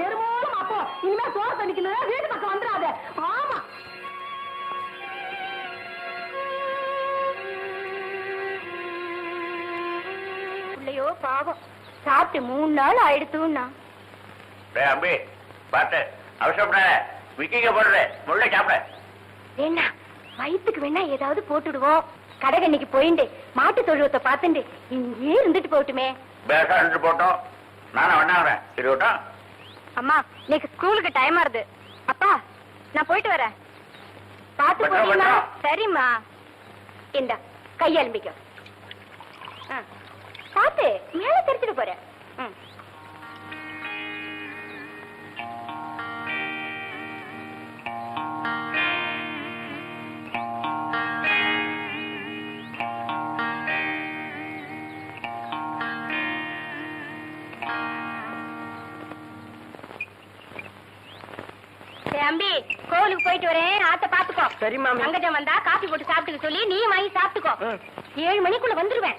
நெருமோலமா போ இனிமே சோறு தண்ணிக்கணும் வீட்டு பக்கம் வந்துடாத. ஆமா. பிள்ளையோ பாவம். சாப்பிட்டு மூணு நாள் ஆயிடுத்துன்னா. அம்பி பார்த்து அவசரப்படாத. விக்கிங்க போடுற. முள்ள சாப்பிட. என்ன வயித்துக்கு வேணா ஏதாவது போட்டுடுவோம். கடைகண்ணிக்கு போயிண்டு. மாட்டு தொழுவத்தை பார்த்துண்டு. இங்கே இருந்துட்டு போட்டுமே பேசா போட்டோம். நானும் வேணாங்கிறேன் இருக்கட்டும் அம்மா இன்னைக்கு ஸ்கூலுக்கு டைம் ஆறுது அப்பா நான் போயிட்டு வரேன் பாத்து பத்திரம், போறீங்களா. சரிம்மா இந்த கையெலும்பிக்கோ ஆ. பாத்து மேல தெரிச்சிட்டு போறேன் ம். போயிட்டு வரேன். ஆத்த பாத்துக்கோ. சரி மாமி. அங்கஜம் வந்தா காபி போட்டு சாப்பிட்டுக்க சொல்லி நீ வாங்கி சாப்பிட்டுக்கோ. ஏழு மணிக்குள்ள வந்துருவேன்.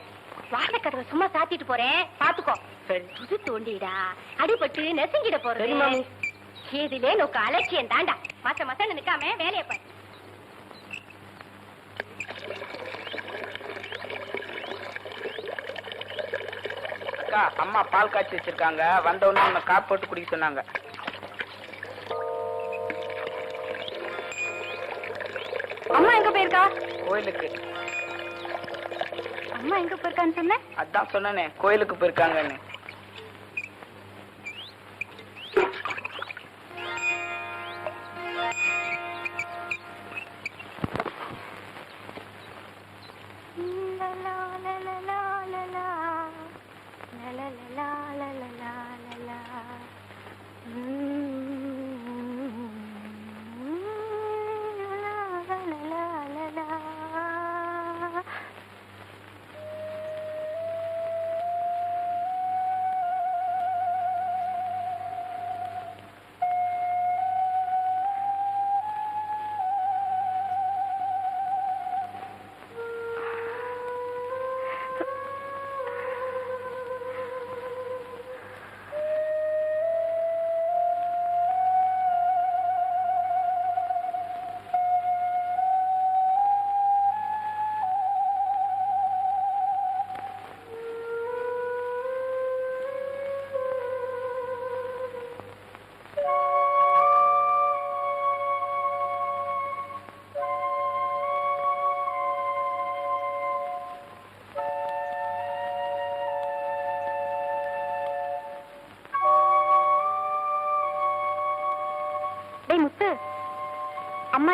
வாசக்கதவை சும்மா சாத்திட்டு போறேன். பாத்துக்கோ. புது தோண்டிடா. அடிபட்டு நெசுங்கிட மாமி. இதுலே நோக்கு அலட்சியம் தாண்டா. மச மசன்னு நிக்காம வேலைய பாரு. அம்மா பால் காய்ச்சி வச்சிருக்காங்க. வந்த உடனே நம்ம காப்பு போட்டு குடிக்க சொன்னாங்க. போயிருக்கா? கோயிலுக்கு. அம்மா எங்க போயிருக்கான்னு சொன்ன? அதான் சொன்னனே கோயிலுக்கு போயிருக்காங்கன்னு.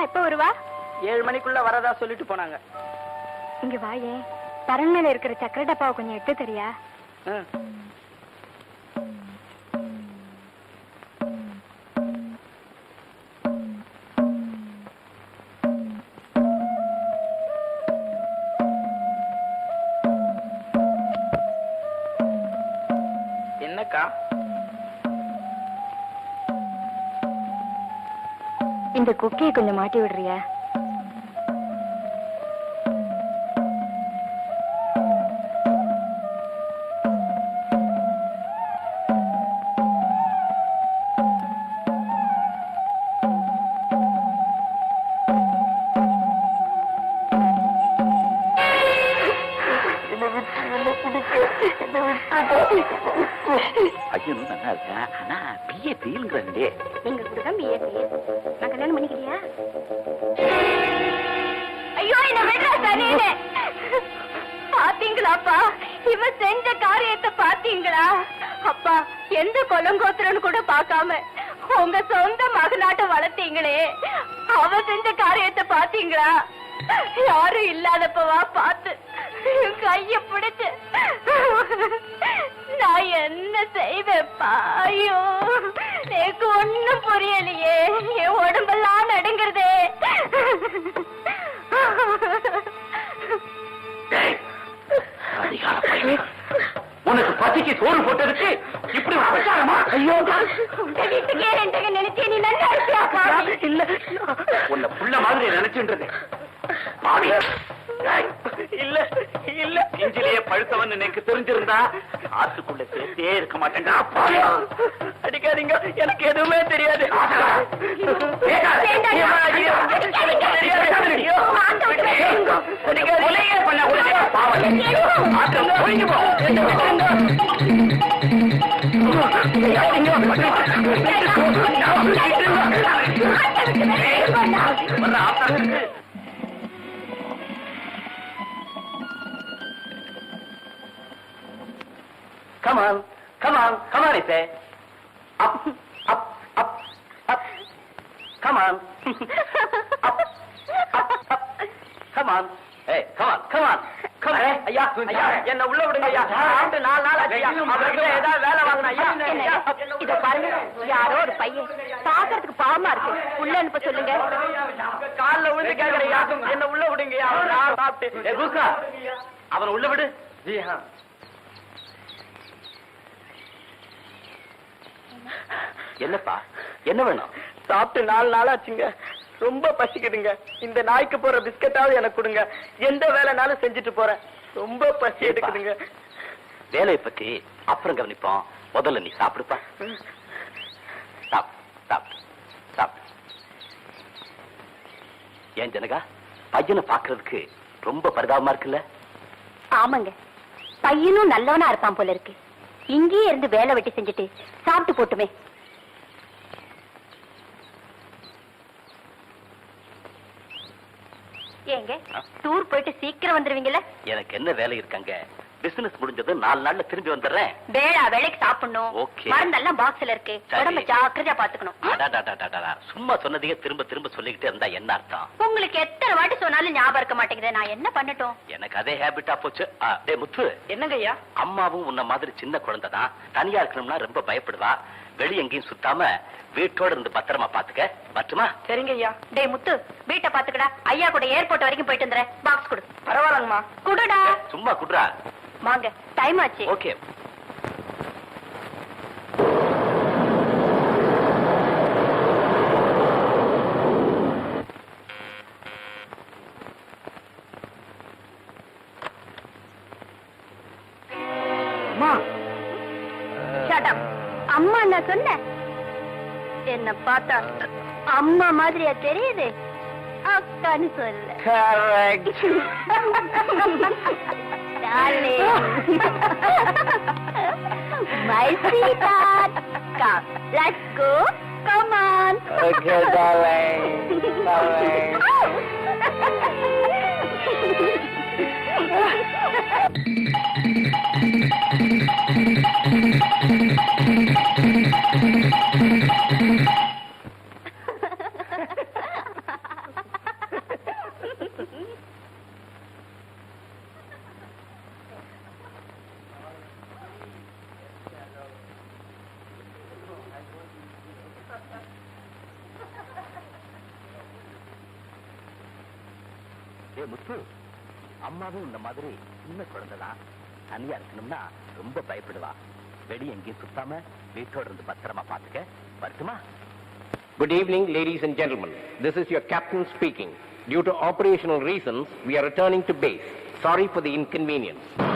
எப்ப வருவா? ஏழு மணிக்குள்ள வரதா சொல்லிட்டு போனாங்க. இங்க வாயே. மேல இருக்கிற சக்கரை டப்பாவை கொஞ்சம் எடுத்து தெரியா? இந்த குக்கியை கொஞ்சம் மாட்டி விடுறியா? ஐயனும் நல்லா இருக்கேன் ஆனா பிஏ நான் கல்யாணம் பண்ணிக்கிறியா ஐயோ என்ன விடுறா பாத்தீங்களாப்பா? இவன் செஞ்ச காரியத்தை பாத்தீங்களா? அப்பா எந்த கொலங்கோத்திரன்னு கூட பாக்காம உங்க சொந்த மகனாட்ட வளர்த்தீங்களே. அவ செஞ்ச காரியத்தை பாத்தீங்களா? யாரும் இல்லாதப்பவா பார்த்து கைய பிடிச்சு நான் என்ன செய்வேப்பா ஐயோ எனக்கு ஒண்ணும் புரியலையே. என் உடம்பெல்லாம் நடுங்கிறதே. உனக்கு பசிக்கு சோறு போட்டதுக்கு இப்படி ஒரு அபச்சாரமா ஐயோ வீட்டுக்கே ரெண்டு நினைச்சே நீ நல்லா இல்ல. உன்னை புள்ள மாதிரி நினைச்சுன்றது பாவி. டேய், இல்ல இல்ல. நெஞ்சிலேயே பழுத்தவன் எனக்கு தெரிஞ்சிருந்தா ஆத்துக்குள்ள சேர்த்தே இருக்க மாட்டேன்டா. அடிக்காதீங்க. எனக்கு எதுவுமே தெரியாது. வேண்டாம். Come on, come on, come on, I say. Up, up, up, up. Come on. up, up, up. Come on. Hey, come on, come on. Come on. ஐயா ஐயா என்ன உள்ள விடுங்க ஐயா. ஆண்டு நாலு நாள் ஆச்சு ஐயா. அவர்கிட்ட ஏதாவது வேலை ஐயா. ஐயா, இத பாருங்க. யாரோ ஒரு பையன். பாக்குறதுக்கு பாவமா இருக்கு. உள்ள அனுப்ப சொல்லுங்க. கால்ல விழுந்து என்ன உள்ள விடுங்கய்யா நான் சாப்பிட்டு ஏய், ரூஸ்கா, அவனை உள்ள விடு. ஜி ஹா என்னப்பா? என்ன வேணும்? சாப்பிட்டு நாலு நாள் ஆச்சுங்க ரொம்ப பசிக்குதுங்க. இந்த நாய்க்கு போற பிஸ்கட்டாவது எனக்கு கொடுங்க. எந்த வேலைனாலும் செஞ்சுட்டு போறேன். ரொம்ப பசி எடுக்குதுங்க. வேலையை பத்தி அப்புறம் கவனிப்போம். முதல்ல நீ சாப்பிடுப்பா. சாப்பிடு சாப்பிடு சாப்பிடு ஏன் ஜனகா பையனை பாக்குறதுக்கு ரொம்ப பரிதாபமா இருக்குல்ல? ஆமாங்க. பையனும் நல்லவனா இருப்பான் போல இருக்கு. இங்கேயே இருந்து வேலை வெட்டி செஞ்சுட்டு சாப்பிட்டு போட்டுமே. ஏங்க டூர் போயிட்டு சீக்கிரம் வந்துருவீங்கல்ல? எனக்கு என்ன வேலை இருக்காங்க பிசினஸ் முடிஞ்சது நாலு நாள்ல திரும்பி வந்துடுறேன். வேளா வேலைக்கு சாப்பிடணும். மருந்தெல்லாம் பாக்ஸ்ல இருக்கு. உடம்ப ஜாக்கிரதையா பாத்துக்கணும். சும்மா சொன்னதையே திரும்ப திரும்ப சொல்லிக்கிட்டே இருந்தா என்ன அர்த்தம்? உங்களுக்கு எத்தனை வாட்டி சொன்னாலும் ஞாபகம் இருக்க மாட்டேங்குது. நான் என்ன பண்ணட்டும்? எனக்கு அதே ஹேபிட்டா போச்சு. ஆ, டேய் முத்து. என்னங்க ஐயா அம்மாவும் உன்ன மாதிரி சின்ன குழந்தை தான் தனியா இருக்கணும்னா ரொம்ப பயப்படுவா. வெளிய எங்கேயும் சுத்தாம வீட்டோட இருந்து பத்திரமா பாத்துக்க. பட்டுமா சரிங்க ஐயா. டேய் முத்து வீட்டை பாத்துக்கடா. ஐயா கூட ஏர்போர்ட் வரைக்கும் போயிட்டு வந்துறேன் பாக்ஸ் கொடு. பரவாயில்லங்கம்மா. குடுடா. சும்மா குடுறா. வாங்க டைம் ஆச்சு. ஓகே. என்ன பார்த்தா அம்மா மாதிரியா தெரியுது அக்கான்னு சொல்லு correct Darling. My sweetheart. Come, let's go. Come on. Okay, darling. Darling. ஏ முத்து அம்மாவும் இந்த மாதிரி சின்ன குழந்தைதான் தனியா இருக்கணும்னா ரொம்ப பயப்படுவா வெளிய எங்கேயும் சுத்தாம வீட்டோட இருந்து பத்திரமா பாத்துக்க வரட்டுமா Good evening, ladies and gentlemen. This is your captain speaking. Due to operational reasons, we are returning to base. Sorry for the inconvenience.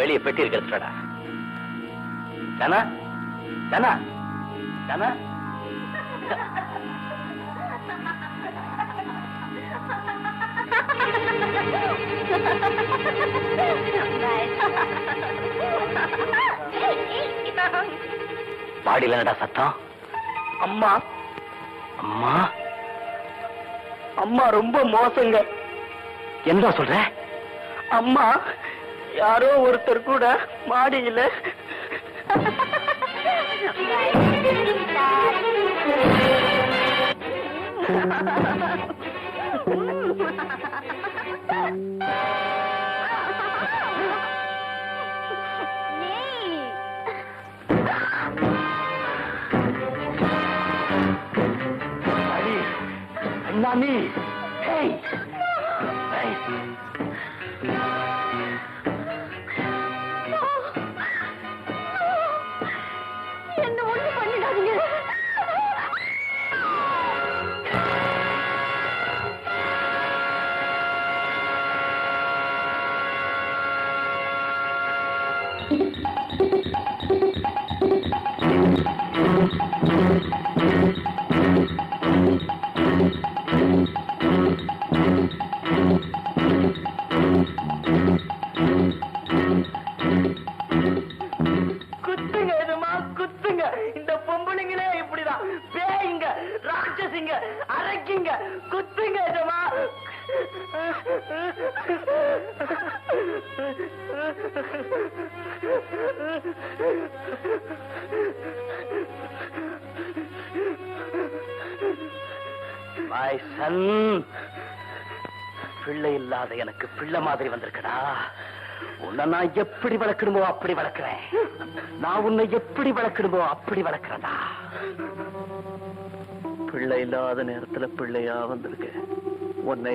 வெளியே பெட்டி இருக்கிறடா ஜனா ஜனா ஜனா பாடியில் சத்தம்? அம்மா. அம்மா? அம்மா ரொம்ப மோசங்க. என்ன சொல்ற? அம்மா. யாரோ ஒருத்தர் கூட மாடியில. அடி அண்ணாமி மை சன் பிள்ளை இல்லாத எனக்கு பிள்ளை மாதிரி வந்திருக்கடா. உன்னை நான் எப்படி வளர்க்கணுமோ அப்படி வளர்க்கிறேன். நான் உன்னை எப்படி வளர்க்கணுமோ அப்படி வளர்க்கிறேன்டா. பிள்ளை இல்லாத நேரத்துல பிள்ளையா வந்திருக்கு. உன்னை